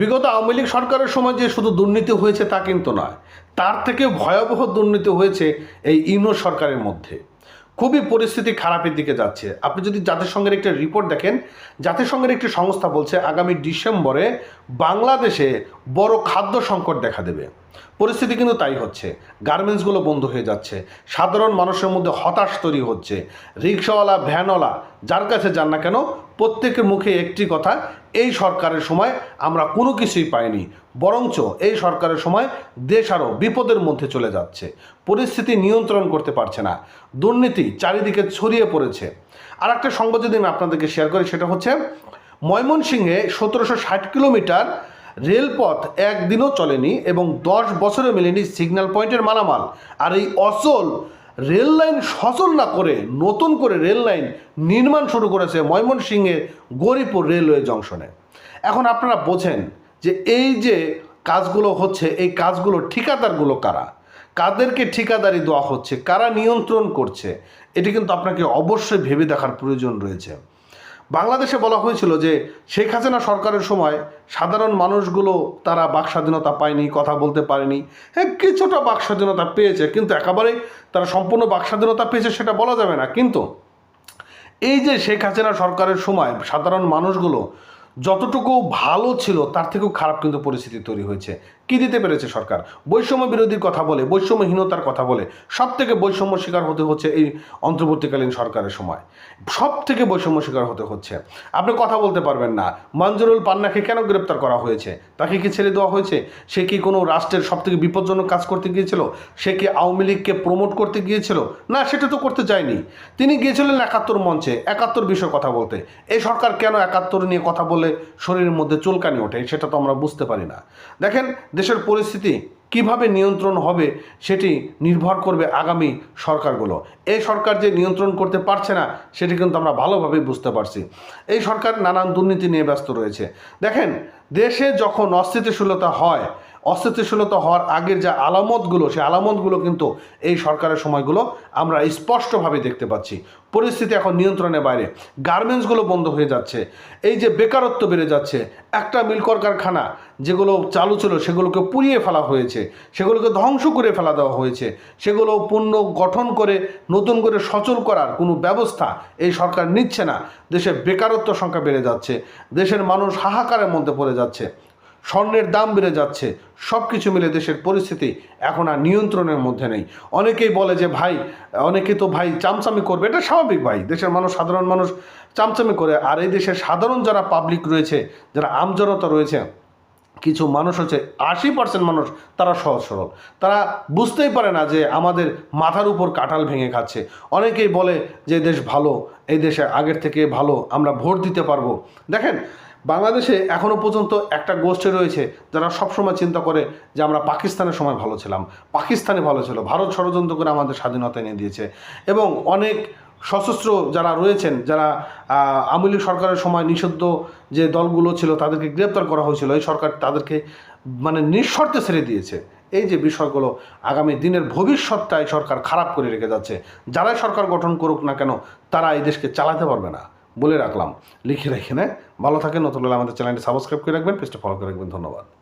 বিগত আওয়ামী লীগ সরকারের সময় যে শুধু দুর্নীতি হয়েছে তা কিন্তু নয়, তার থেকে ভয়াবহ দুর্নীতি হয়েছে এই ইউনো সরকারের মধ্যে। খুবই পরিস্থিতি খারাপের দিকে যাচ্ছে। আপনি যদি জাতিসংঘের একটি রিপোর্ট দেখেন, জাতিসংঘের একটি সংস্থা বলছে আগামী ডিসেম্বরে বাংলাদেশে বড় খাদ্য সংকট দেখা দেবে। পরিস্থিতি কিন্তু তাই হচ্ছে। গার্মেন্টসগুলো বন্ধ হয়ে যাচ্ছে। সাধারণ মানুষের মধ্যে হতাশ তৈরি হচ্ছে। রিক্সাওয়ালা, ভ্যানওয়ালা, যার কাছে যান না কেন প্রত্যেকের মুখে একটি কথা, এই সরকারের সময় আমরা কোনো কিছুই পাইনি। বরঞ্চ এই সরকারের সময় দেশ আরও বিপদের মধ্যে চলে যাচ্ছে। পরিস্থিতি নিয়ন্ত্রণ করতে পারছে না। দুর্নীতি চারিদিকে ছড়িয়ে পড়েছে। আর একটা সংবাদ যদি আমি আপনাদেরকে শেয়ার করি, সেটা হচ্ছে, ময়মনসিংহে সতেরোশো ষাট কিলোমিটার রেলপথ একদিনও চলেনি এবং দশ বছরে মেলেনি সিগন্যাল পয়েন্টের মালামাল। আর এই অচল রেল লাইন সচল না করে নতুন করে রেল লাইন নির্মাণ শুরু করেছে ময়মনসিংহের গরিপুর রেলওয়ে জংশনে। এখন আপনারা বোঝেন যে এই যে কাজগুলো হচ্ছে, এই কাজগুলো ঠিকাদারগুলো কারা? কাদেরকে ঠিকাদারি দেওয়া হচ্ছে? কারা নিয়ন্ত্রণ করছে? এটি কিন্তু আপনাকে অবশ্যই ভেবে দেখার প্রয়োজন রয়েছে। বাংলাদেশে বলা হয়েছিল যে শেখ হাসিনা সরকারের সময় সাধারণ মানুষগুলো তারা বাক স্বাধীনতা পায়নি, কথা বলতে পারেনি। হ্যাঁ কিছুটা বাক স্বাধীনতা পেয়েছে, কিন্তু একেবারে তারা সম্পূর্ণ বাক স্বাধীনতা পেয়েছে সেটা বলা যাবে না। কিন্তু এই যে শেখ হাসিনা সরকারের সময় সাধারণ মানুষগুলো যতটুকু ভালো ছিল, তার থেকেও খারাপ কিন্তু পরিস্থিতি তৈরি হয়েছে। কি দিতে পেরেছে সরকার? বৈষম্য বিরোধীর কথা বলে, বৈষম্যহীনতার কথা বলে সব থেকে বৈষম্য শিকার হতে হচ্ছে এই অন্তর্বর্তীকালীন সরকারের সময়। সব থেকে বৈষম্য শিকার হতে হচ্ছে। আপনি কথা বলতে পারবেন না। মঞ্জুরুল পান্নাকে কেন গ্রেপ্তার করা হয়েছে? তাকে কি ছেড়ে দেওয়া হয়েছে? সে কি কোনো রাষ্ট্রের সব থেকে বিপজ্জনক কাজ করতে গিয়েছিল? সে কি আওয়ামী লীগকে প্রমোট করতে গিয়েছিল? না, সেটা তো করতে চায়নি। তিনি গিয়েছিলেন একাত্তর মঞ্চে, একাত্তর বিষয়ে কথা বলতে। এই সরকার কেন একাত্তর নিয়ে কথা বলে শরীরের মধ্যে চুলকানি ওঠে? সেটা তো আমরা বুঝতে পারি না। দেখেন দেশের পরিস্থিতি কীভাবে নিয়ন্ত্রণ হবে সেটি নির্ভর করবে আগামী সরকারগুলো। এই সরকার যে নিয়ন্ত্রণ করতে পারছে না, সেটি কিন্তু আমরা ভালোভাবে বুঝতে পারছি। এই সরকার নানান দুর্নীতি নিয়ে ব্যস্ত রয়েছে। দেখেন, দেশে যখন অস্থিতিশীলতা হয় অস্থিতিশীলতা হওয়ার আগের যে আলামতগুলো, সেই আলামতগুলো কিন্তু এই সরকারের সময়গুলো আমরা স্পষ্টভাবে দেখতে পাচ্ছি। পরিস্থিতি এখন নিয়ন্ত্রণের বাইরে। গার্মেন্টসগুলো বন্ধ হয়ে যাচ্ছে। এই যে বেকারত্ব বেড়ে যাচ্ছে, একটা মিলকর কারখানা যেগুলো চালু ছিল, সেগুলোকে পুড়িয়ে ফেলা হয়েছে, সেগুলোকে ধ্বংস করে ফেলা দেওয়া হয়েছে, সেগুলো পূর্ণ গঠন করে, নতুন করে সচল করার কোনো ব্যবস্থা এই সরকার নিচ্ছে না। দেশে বেকারত্ব সংখ্যা বেড়ে যাচ্ছে, দেশের মানুষ হাহাকারের মধ্যে পড়ে যাচ্ছে। স্বর্ণের দাম বেড়ে যাচ্ছে। সব কিছু মিলে দেশের পরিস্থিতি এখন আর নিয়ন্ত্রণের মধ্যে নেই। অনেকেই বলে যে, ভাই, অনেকে তো ভাই চামচামি করবে। এটা স্বাভাবিক ভাই। দেশের মানুষ, সাধারণ মানুষ চামচামি করে। আর এই দেশের সাধারণ যারা পাবলিক রয়েছে, যারা আমজনতা রয়েছে কিছু মানুষ হচ্ছে, আশি পার্সেন্ট মানুষ তারা সহজ সরল। তারা বুঝতেই পারে না যে আমাদের মাথার উপর কাঁঠাল ভেঙে খাচ্ছে। অনেকেই বলে যে দেশ ভালো, এই দেশে আগের থেকে ভালো, আমরা ভোট দিতে পারব। দেখেন, বাংলাদেশে এখনও পর্যন্ত একটা গোষ্ঠী রয়েছে যারা সবসময় চিন্তা করে যে আমরা পাকিস্তানের সময় ভালো ছিলাম। পাকিস্তানে ভালো ছিল। ভারত ষড়যন্ত্র করে আমাদের স্বাধীনতা এনে দিয়েছে। এবং অনেক সশস্ত্র যারা রয়েছেন, যারা আওয়ামী সরকারের সময় নিষিদ্ধ যে দলগুলো ছিল তাদেরকে গ্রেপ্তার করা হয়েছিল। এই সরকার তাদেরকে মানে নিঃশর্তে ছেড়ে দিয়েছে। এই যে বিষয়গুলো আগামী দিনের ভবিষ্যৎটা এই সরকার খারাপ করে রেখে যাচ্ছে। যারাই সরকার গঠন করুক না কেন, তারা এই দেশকে চালাতে পারবে না। বলে রাখলাম। লিখে রেখে নেয় ভালো থাকেন। নতুন আমাদের চ্যানেলটি সাবস্ক্রাইব করে রাখবেন। পেজটা ফলো করে রাখবেন। ধন্যবাদ।